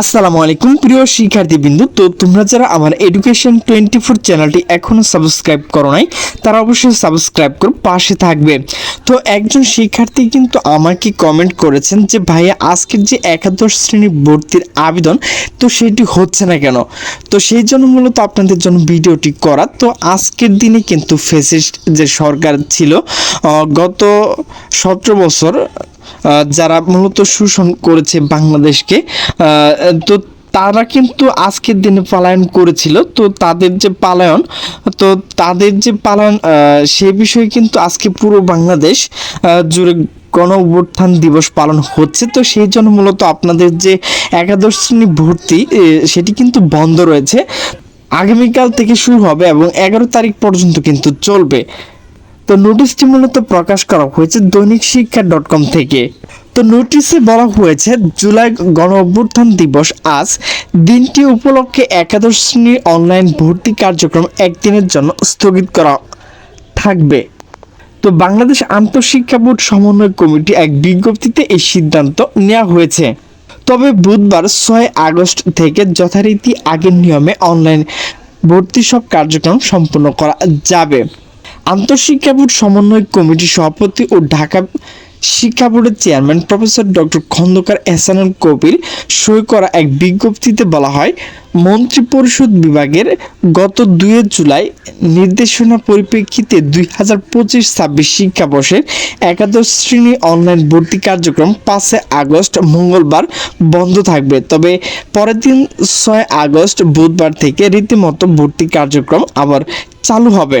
আসসালামু আলাইকুম, প্রিয় শিক্ষার্থীবৃন্দু। তো তোমরা যারা আমার এডুকেশন টোয়েন্টি ফোর চ্যানেলটি এখনও সাবস্ক্রাইব করো নাই, তারা অবশ্যই সাবস্ক্রাইব করে পাশে থাকবে। তো একজন শিক্ষার্থী কিন্তু আমাকে কমেন্ট করেছেন যে, ভাইয়া, আজকের যে একাদশ শ্রেণি ভর্তির আবেদন, তো সেটি হচ্ছে না কেন? তো সেই জন্য মূলত আপনাদের জন্য ভিডিওটি করা। তো আজকের দিনে কিন্তু ফেসিস্ট যে সরকার ছিল গত সতেরো বছর যারা মূলত শোষণ করেছে বাংলাদেশকে তো তারা কিন্তু আজকের দিনে পালায়ন করেছিল। তো তাদের যে পালায়ন, তো তাদের যে পালায়ন সে বিষয়ে কিন্তু আজকে পুরো বাংলাদেশ জুড়ে গণ অভ্যুত্থান দিবস পালন হচ্ছে। তো সেই জন্য মূলত আপনাদের যে একাদশ শ্রেণি ভর্তি সেটি কিন্তু বন্ধ রয়েছে। আগামীকাল থেকে শুরু হবে এবং এগারো তারিখ পর্যন্ত কিন্তু চলবে। তো নোটিশটি মূলত প্রকাশ করা হয়েছে দৈনিক শিক্ষা ডট কম থেকে। তো নোটিশে বলা হয়েছে, জুলাই গণ অভ্যুত্থান দিবস আজ দিনটি উপলক্ষে একাদশ শ্রেণির অনলাইন ভর্তি কার্যক্রম একদিনের জন্য স্থগিত করা থাকবে। তো বাংলাদেশ আন্তঃশিক্ষা বোর্ড সমন্বয় কমিটি এক বিজ্ঞপ্তিতে এই সিদ্ধান্ত নেওয়া হয়েছে। তবে বুধবার ছয় আগস্ট থেকে যথারীতি আগের নিয়মে অনলাইন ভর্তি সব কার্যক্রম সম্পন্ন করা যাবে। আন্তঃশিক্ষা বোর্ড সমন্বয় কমিটির সভাপতি ও ঢাকা শিক্ষা বোর্ডের chairman professor doctor Khondakar Ehsanul Kabir সই করা এক বিজ্ঞপ্তিতে বলা হয়, মন্ত্রিপরিষদ বিভাগের গত দুই জুলাই নির্দেশনা পরিপ্রেক্ষিতে দুই হাজার পঁচিশ ছাব্বিশ শিক্ষাবর্ষের একাদশ শ্রেণি অনলাইন ভর্তি কার্যক্রম পাঁচে আগস্ট মঙ্গলবার বন্ধ থাকবে। তবে পরের দিন ছয় আগস্ট বুধবার থেকে রীতিমতো ভর্তি কার্যক্রম আবার চালু হবে।